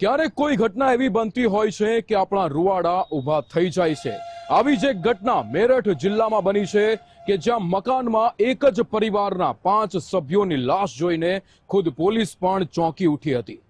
ક્યારેક કોઈ ઘટના એવી બનતી હોય છે કે આપણા રૂવાડા ઊભા થઈ જાય છે? આવી જ ઘટના મેરઠ જિલ્લામાં બની છે કે જ્યાં મકાનમાં એક જ પરિવારના પાંચ સભ્યોની લાશ જોઈને ખુદ પોલીસ પણ ચોંકી ઉઠી હતી.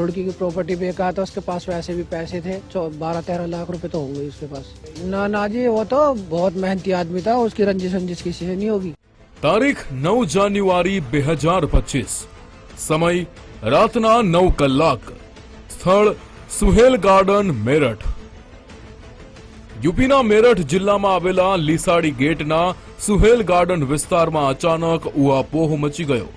रुड़की की प्रॉपर्टी पे कहा था उसके पास वैसे भी पैसे थे बारह तेरह लाख रुपए तो होंगे उसके पास ना ना जी वो तो बहुत मेहनती आदमी था उसकी रंजिश रंजिश किसी से नहीं होगी તારીખ નવ જાન્યુઆરી બે હજાર પચીસ સમય રાતના નવ કલાક સ્થળ સુહેલ ગાર્ડન મેરઠ યુપીના મેરઠ જિલ્લામાં આવેલા લીસાડી ગેટના સુહેલ ગાર્ડન વિસ્તારમાં અચાનક ઉહાપોહ મચી ગયો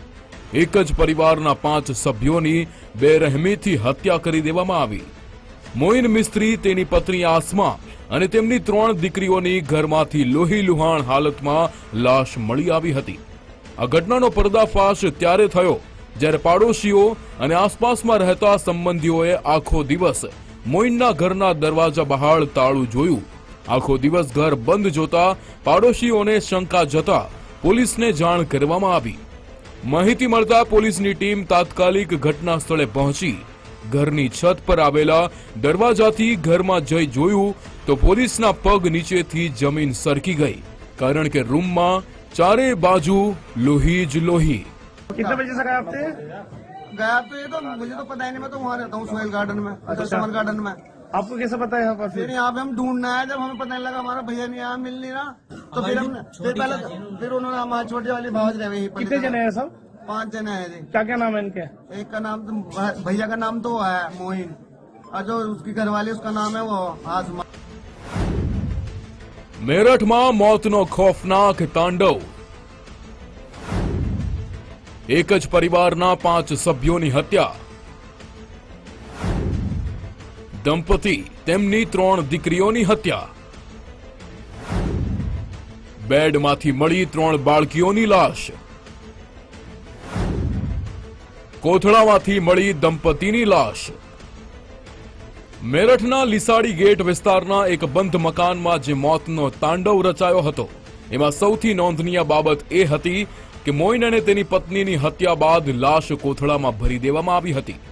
એક જ પરિવારના પાંચ સભ્યોની બેરહેમીથી હત્યા કરી દેવામાં આવી. મોઇન મિસ્ત્રી તેની પત્ની આસમા અને તેમની ત્રણ દીકરીઓની ઘરમાંથી લોહી લુહાણ હાલતમાં લાશ મળી આવી હતી. આ ઘટનાનો પર્દાફાશ ત્યારે થયો જ્યારે પાડોશીઓ અને આસપાસમાં રહેતા સંબંધીઓએ આખો દિવસ મોઇનના ઘરના દરવાજા બહાર તાળું જોયું. આખો દિવસ ઘર બંધ જોતા પાડોશીઓને શંકા જતા પોલીસને જાણ કરવામાં આવી. માહિતી મળતા પોલીસની ટીમ તાત્કાલિક ઘટના સ્થળે પહોંચી ઘરની છત પર આવેલા દરવાજાથી ઘરમાં જઈ જોયું તો પોલીસના પગ નીચેથી જમીન સરકી ગઈ કારણ કે રૂમમાં ચારે બાજુ લોહી જ લોહી कितने बजे से गए आप थे गया तो ये तो मुझे तो पता ही नहीं मैं तो वहाँ रहता हूँ सोहेल गार्डन में अच्छा समर गार्डन में आपको कैसे पता है यहाँ पर फिर फिर यहाँ पे हम ढूंढना है जब हमें पता नहीं लगा हमारा भैया नहीं आया मिल नहीं रहा तो फिर हमने फिर पहले फिर उन्होंने हमारी छोटी वाली भावज रहे वही कितने जने हैं सब पांच जने हैं जी क्या क्या नाम है इनके एक का नाम तो भैया का नाम तो है मोहिन और जो उसकी घरवाली उसका नाम है वो आजमा મેરઠમાં મોતનો ખોફનાક તાંડવ એક જ પરિવારના પાંચ સભ્યોની હત્યા દંપતી તેમની ત્રણ દીકરીઓની હત્યા. બેડમાંથી મળી ત્રણ બાળકીઓની લાશ. કોથળામાંથી મળી દંપતીની લાશ. મેરઠના લીસાડી ગેટ વિસ્તારના એક બંધ મકાનમાં જે મોતનો તાંડવ રચાયો હતો, એમાં સૌથી નોંધનીય બાબત એ હતી કે મોઇન અને તેની પત્નીની હત્યા બાદ લાશ કોથળામાં ભરી દેવામાં આવી હતી.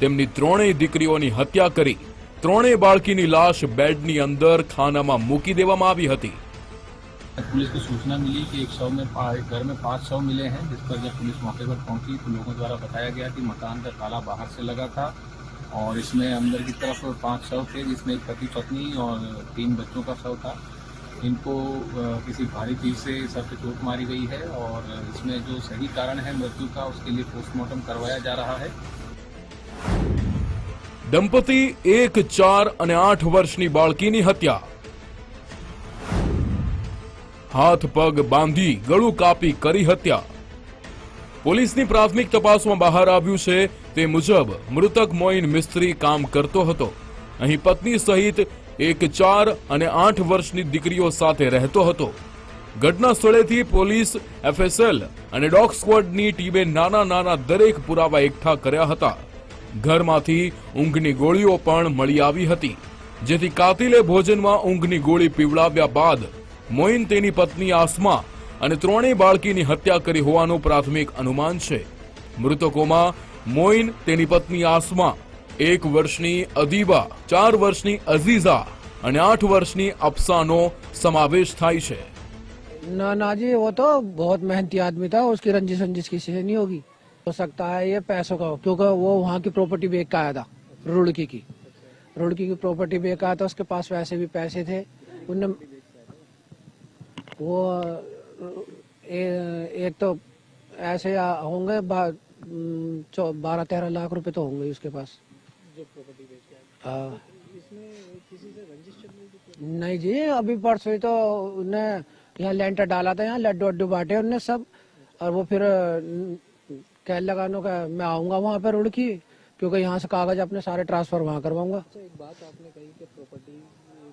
તેમની ત્રણેય દીકરીઓની હત્યા કરી ત્રણેય બાળકીની લાશ બેડની અંદર ખાનામાં મૂકી દેવામાં આવી હતી पुलिस को सूचना मिली कि एक शव में पा- एक घर में पांच शव मिले हैं जिस पर जब पुलिस मौके पर पहुंची तो लोगों द्वारा बताया गया कि मकान का ताला बाहर से लगा था और इसमें अंदर की तरफ पांच शव थे जिसमें एक पति पत्नी और तीन बच्चों का शव था इनको अ, किसी भारी चीज से सर पे चोट मारी गई है और इसमें जो सही कारण है मृत्यु का उसके लिए पोस्टमार्टम करवाया जा रहा है દંપતી એક ચાર અને આઠ વર્ષની બાળકીની હત્યા. હાથ, પગ બાંધી ગળું કાપી કરી હત્યા. પોલીસની પ્રાથમિક તપાસમાં બહાર આવ્યું છે તે મુજબ મૃતક મોઇન મિસ્ત્રી કામ કરતો હતો. અહીં પત્ની સહિત એક ચાર અને આઠ વર્ષની દીકરીઓ સાથે રહેતો હતો. ઘટના સ્થળેથી પોલીસ, એફએસએલ અને ડોગ સ્ક્વોડની ટીમે નાના નાના દરેક પુરાવા એકઠા કર્યા હતા. ઘરમાંથી ઊંઘની ગોળીઓ પણ મળી આવી હતી જેથી કાતિલે ભોજનમાં ઊંઘની ગોળી પીવડાવ્યા બાદ મોઇન તેની પત્ની આસમા અને ત્રણેય બાળકીની હત્યા કરી હોવાનું પ્રાથમિક અનુમાન છે મૃતકોમાં મોઇન તેની પત્ની આસમા એક વર્ષની અદીબા ચાર વર્ષની અઝીઝા અને આઠ વર્ષની અફસાનો સમાવેશ થાય છે ना ना जी वो तो बहुत मेहनती आदमी था उसकी रंजिश रंजिश किसी से नहीं होगी हो सकता है ये पैसों का हो, क्योंकि वो वहाँ की प्रॉपर्टी बेच का आया था रुड़की की। रुड़की की प्रॉपर्टी बेच के आया था उसके पास वैसे भी पैसे थे। उनने वो ए, एक तो ऐसे होंगे बारह तेरह लाख रुपए तो होंगे उसके पास। हाँ। नहीं जी अभी परसों ही तो उनने यहाँ लेंटर डाला था यहाँ लड्डू वड्डू बांटे उनने सब और वो फिर कह लगा नो का मैं आऊँगा वहाँ पे रुड़की क्योंकि यहाँ से कागज़ अपने सारे ट्रांसफ़र वहाँ करवाऊँगा. एक बात आपने कही कि प्रॉपर्टी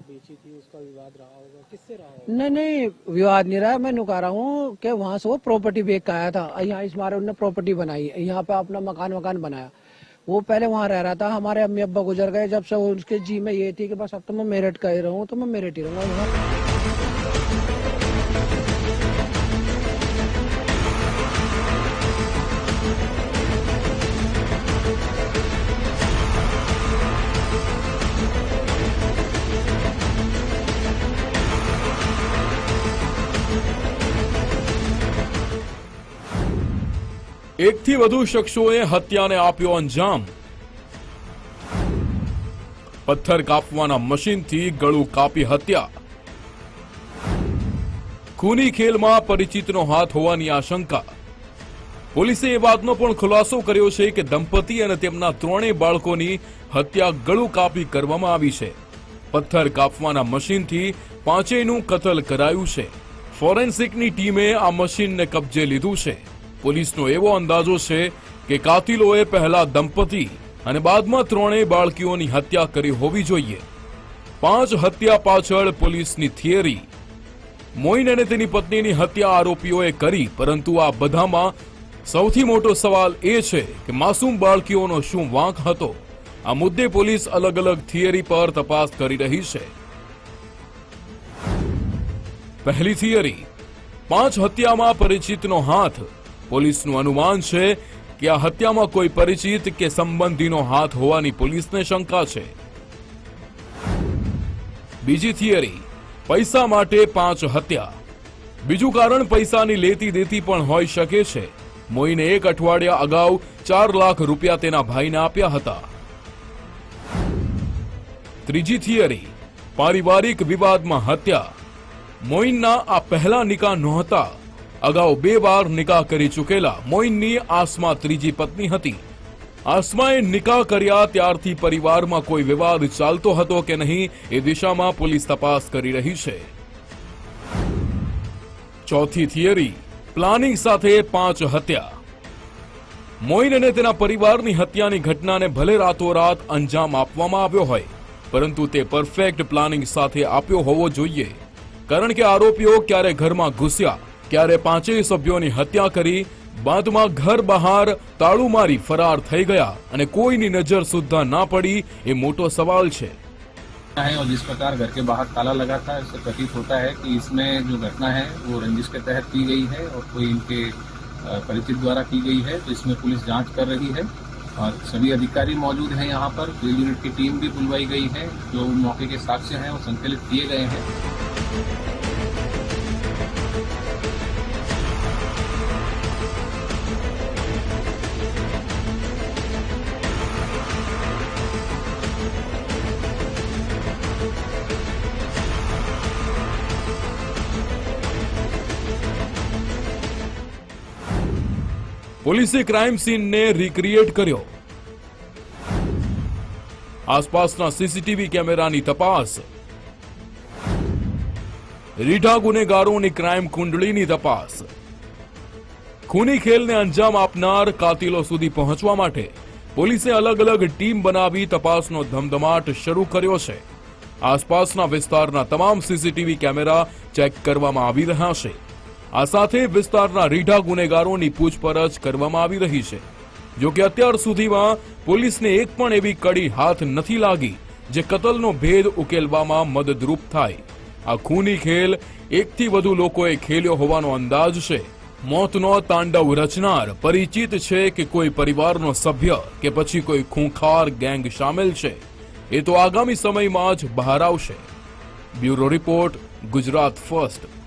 बेच थी उसका विवाद रहा होगा। किससे रहा होगा? नहीं नहीं विवाद नहीं रहा। मैं नुका रहा हूँ कि वहाँ से वो प्रॉपर्टी बेच के आया था। यहाँ इस मारे उन्होंने प्रॉपर्टी बनाई। यहाँ पे अपना मकान वकान बनाया। वो पहले वहाँ रह रहा था। हमारे अम्मी अब्बा गुजर गए जब से उसके जी में ये थी कि बस अब तो मैं मेरठ का ही रहूँ तो मैं मेरठ ही रहूँगा એકથી વધુ શખ્સોએ હત્યાને આપ્યો અંજામ. પથ્થર કાપવાના મશીનથી ગળું કાપી હત્યા. ખૂની ખેલમાં પરિચિતનો હાથ હોવાની આશંકા. પોલીસે એ વાતનો પણ ખુલાસો કર્યો છે કે દંપતી અને તેમના ત્રણેય બાળકોની હત્યા ગળું કાપી કરવામાં આવી છે. પથ્થર કાપવાના મશીનથી પાંચેયનું કતલ કરાયું છે. ફોરેન્સિકની ટીમે આ મશીનને કબજે લીધું છે. પોલીસનો એવો અંદાજો છે કે કાતિલોએ પહેલા દંપતી અને બાદમાં ત્રણેય બાળકીઓની હત્યા કરી હોવી જોઈએ. પાંચ હત્યા પાછળ પોલીસની થિયરી. મોઇન અને તેની પત્નીની હત્યા આરોપીઓએ કરી, પરંતુ આ બધામાં સૌથી મોટો સવાલ એ છે કે માસૂમ બાળકીઓનો શું વાંક હતો? આ મુદ્દે પોલીસ અલગ અલગ થિયરી પર તપાસ કરી રહી છે. પહેલી થિયરી. પાંચ હત્યામાં પરિચિતનો હાથ પોલીસનું અનુમાન છે કે આ હત્યામાં કોઈ પરિચિત કે સંબંધીનો હાથ હોવાની પોલીસને શંકા છે. બીજી થિયરી, પૈસા માટે પાંચ હત્યા. બીજું કારણ પૈસાની લેતી દેતી પણ હોઈ શકે છે. મોઈને એક અઠવાડિયા અગાઉ ચાર લાખ રૂપિયા તેના ભાઈને આપ્યા હતા. ત્રીજી થિયરી, પારિવારિક વિવાદમાં હત્યા. મોઈનના આ પહેલા નિકાહ નહોતા. અગાઉ બે વાર નિકાહ કરી ચૂકેલા મોઇનની આસમા ત્રીજી પત્ની હતી. આસમાએ નિકાહ કર્યા ત્યારથી પરિવારમાં કોઈ વિવાદ ચાલતો હતો કે નહીં એ દિશામાં પોલીસ તપાસ કરી રહી છે. ચોથી થિયરી, પ્લાનિંગ સાથે પાંચ હત્યા. મોઇન અને તેના પરિવારની હત્યાની ઘટનાને ભલે રાતોરાત અંજામ આપવામાં આવ્યો હોય, પરંતુ તે પરફેક્ટ પ્લાનિંગ સાથે આપ્યો હોવો જોઈએ. કારણ કે આરોપીઓ ક્યારે ઘરમાં ઘૂસ્યા ક્યારે પાંચેય સભ્યોની હત્યા કરી બાદમાં ઘર બહાર તાળું મારી ફરાર થઈ ગયા અને કોઈની નજર સુદ્ધા ના પડી એ મોટો સવાલ છે है और जिस प्रकार घर के बाहर ताला लगा था इससे प्रतीत होता है कि इसमें जो घटना है वो रंजिश के तहत की गई है और कोई इनके अ, परिचित द्वारा की गई है तो इसमें पुलिस जांच कर रही है और सभी अधिकारी मौजूद हैं यहाँ पर फील्ड यूनिट की टीम भी बुलवाई गई है जो मौके के साक्ष्य हैं वो संकलित किए गए हैं પોલીસે ક્રાઇમ સીનને રિક્રિએટ કર્યો. આસપાસના સીસીટીવી કેમેરાની તપાસ. રીઢા ગુનેગારોની ક્રાઇમ કુંડળીની તપાસ. ખૂની ખેલને અંજામ આપનાર કાતિલો સુધી પહોંચવા માટે પોલીસે અલગ અલગ ટીમ બનાવી તપાસનો ધમધમાટ શરૂ કર્યો છે. આસપાસના વિસ્તારના તમામ સીસીટીવી કેમેરા ચેક કરવામાં આવી રહ્યા છે. આ સાથે વિસ્તારના રીઢા ગુનેગારોની પૂછપરછ કરવામાં આવી રહી છે. જો કે અત્યાર સુધીમાં પોલીસને એક પણ એવી કડી હાથ નથી લાગી જે કતલનો ભેદ ઉકેલવામાં મદદરૂપ થાય. આ ખૂની ખેલ એકથી વધુ લોકોએ ખેલ્યો હોવાનો અંદાજ છે. મોતનો તાંડવ રચનાર પરિચિત છે કે કોઈ પરિવારનો સભ્ય કે પછી કોઈ ખૂંખાર ગેંગ સામેલ છે. એ તો આગામી સમયમાં જ બહાર આવશે. Bureau report, Gujarat first.